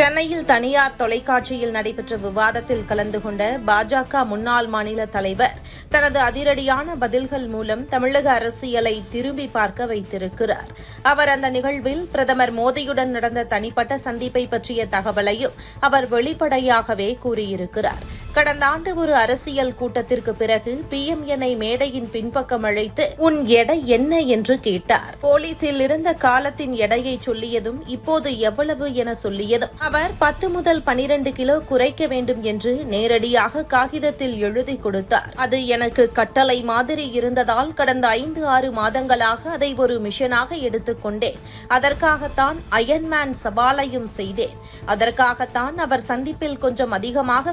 சென்னையில் தனியார் தொலைக்காட்சியில் நடைபெற்ற விவாதத்தில் கலந்து கொண்ட பாஜக முன்னாள் மாநில தலைவர் தனது அதிரடியான பதில்கள் மூலம் தமிழக அரசியலை திரும்பி பார்க்க வைத்திருக்கிறார். அவர் அந்த நிகழ்வில் பிரதமர் மோடியுடன் நடந்த தனிப்பட்ட சந்திப்பை பற்றிய தகவலையும் அவர் வெளிப்படையாகவே கூறியிருக்கிறார். கடந்த ஆண்டு ஒரு அரசியல் கூட்டத்திற்கு பிறகு பிஎம்எனை மேடையின் பின்பக்கம் அழைத்து உன் எடை என்ன? என்று கேட்டார். போலீசில் இருந்த காலத்தின் எடையை சொல்லியதும் இப்போது எவ்வளவு? என சொல்லியதும் அவர் பத்து முதல் பனிரெண்டு கிலோ குறைக்க வேண்டும் என்று நேரடியாக காகிதத்தில் எழுதி கொடுத்தார். அது எனக்கு கட்டளை மாதிரி இருந்ததால் கடந்த ஐந்து ஆறு மாதங்களாக அதை ஒரு மிஷனாக எடுத்துக்கொண்டேன் அதற்காகத்தான் அயன்மேன் சவாலையும் செய்தேன். அதற்காகத்தான் அவர் சந்திப்பில் கொஞ்சம் அதிகமாக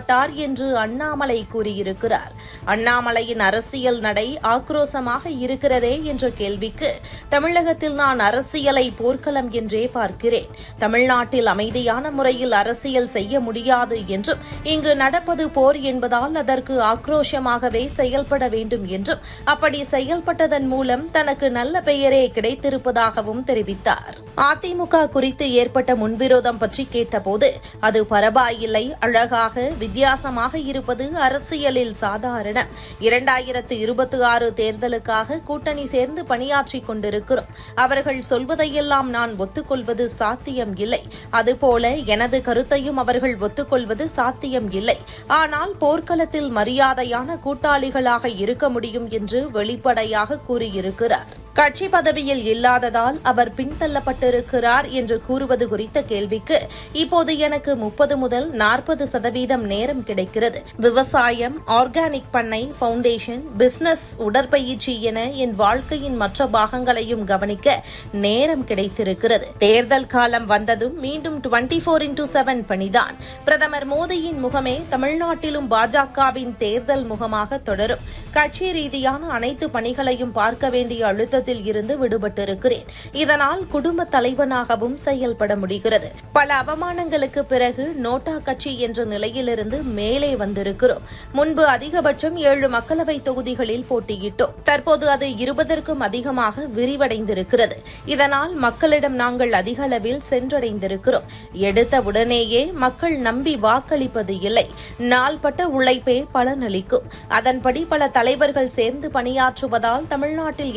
சந்தோஷப்பட்டார் என்று அண்ணாமலை கூறியிருக்கிறார். அண்ணாமலையின் அரசியல் நடை ஆக்ரோசமாக இருக்கிறதே என்ற கேள்விக்கு தமிழகத்தில் நான் அரசியலை போர்க்களம் என்றே பார்க்கிறேன். தமிழ்நாட்டில் அமைதியான முறையில் அரசியல் செய்ய முடியாது என்றும் இங்கு நடப்பது போர் என்பதால் அதற்கு ஆக்ரோஷமாகவே செயல்பட வேண்டும் என்றும் அப்படி செயல்பட்டதன் மூலம் தனக்கு நல்ல பெயரே கிடைத்திருப்பதாகவும் தெரிவித்தார். அதிமுக குறித்து ஏற்பட்ட முன்விரோதம் பற்றி கேட்டபோது அது பரவாயில்லை அழகாக வித்தியாசமாக இருப்பது அரசியலில் சாதாரணம் இரண்டாயிரத்து இருபத்தி ஆறு தேர்தலுக்காக கூட்டணி சேர்ந்து பணியாற்றிக் கொண்டிருக்கிறோம். அவர்கள் சொல்வதையெல்லாம் நான் ஒத்துக்கொள்வது சாத்தியம் இல்லை. அதுபோல எனது கருத்தையும் அவர்கள் ஒத்துக்கொள்வது சாத்தியம் இல்லை. ஆனால் போர்க்களத்தில் மரியாதையான கூட்டாளிகளாக இருக்க முடியும் என்று வெளிப்படையாக கூறியிருக்கிறார். கட்சி பதவியில் இல்லாததால் அவர் பின்தள்ளப்பட்டிருக்கிறார் என்று கூறுவது குறித்த கேள்விக்கு இப்போது எனக்கு முப்பது முதல் நாற்பது சதவீதம் நேரம் கிடைக்கிறது. விவசாயம் ஆர்கானிக் பண்ணை பவுண்டேஷன் பிசினஸ் உடற்பயிற்சி என என் வாழ்க்கையின் மற்ற பாகங்களையும் கவனிக்க நேரம் கிடைத்திருக்கிறது. தேர்தல் காலம் வந்ததும் மீண்டும் டுவெண்டி போர் இன்டூ செவன் பணிதான். பிரதமர் மோடியின் முகமே தமிழ்நாட்டிலும் பாஜகவின் தேர்தல் முகமாக தொடரும். கட்சி ரீதியான அனைத்து பணிகளையும் பார்க்க வேண்டிய அழுத்தத்தில் இருந்து விடுபட்டிருக்கிறேன். இதனால் குடும்ப தலைவனாகவும் செயல்பட முடிகிறது. பல அவமானங்களுக்கு பிறகு நோட்டா கட்சி என்ற நிலையிலிருந்து மேலே வந்திருக்கிறோம். முன்பு அதிகபட்சம் ஏழு மக்களவை தொகுதிகளில் போட்டியிட்டோம். தற்போது அது இருபதற்கும் அதிகமாக விரிவடைந்திருக்கிறது. இதனால் மக்களிடம் நாங்கள் அதிக அளவில் சென்றடைந்திருக்கிறோம். எடுத்த உடனேயே மக்கள் நம்பி வாக்களிப்பது இல்லை. நாள்பட்ட உழைப்பே பலனளிக்கும். அதன்படி பல தலைவர்கள் சேர்ந்து பணியாற்றுவதால் தமிழ்நாட்டில்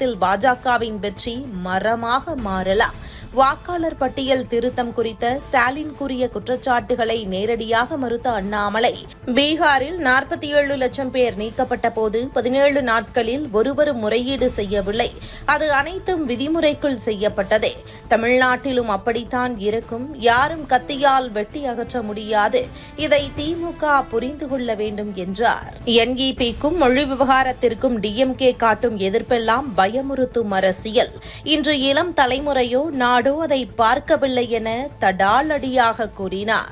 எதிர்காலத்தில் பாஜகவின் வெற்றி மரமாக மாறலாம். வாக்காளர் பட்டியல் திருத்தம் குறித்த ஸ்டாலின் கூறிய குற்றச்சாட்டுகளை நேரடியாக மறுத்த அண்ணாமலை. பீகாரில் நாற்பத்தி ஏழு லட்சம் பேர் நீக்கப்பட்ட போது பதினேழு நாட்களில் ஒருவரும் முறையீடு செய்யவில்லை. அது அனைத்தும் விதிமுறைக்குள் செய்யப்பட்டதே. தமிழ்நாட்டிலும் அப்படித்தான் இருக்கும். யாரும் கத்தியால் வெட்டி அகற்ற முடியாது. இதை திமுக புரிந்து கொள்ள வேண்டும் என்றார். என்இபிக்கும் மொழி விவகாரத்திற்கும் டிஎம்கே காட்டும் எதிர்ப்பெல்லாம் பயமுறுத்தும் அரசியல். இன்று இளம் தலைமுறையோ நாடோ அதை பார்க்கவில்லை என தடாலடியாக கூறினார்.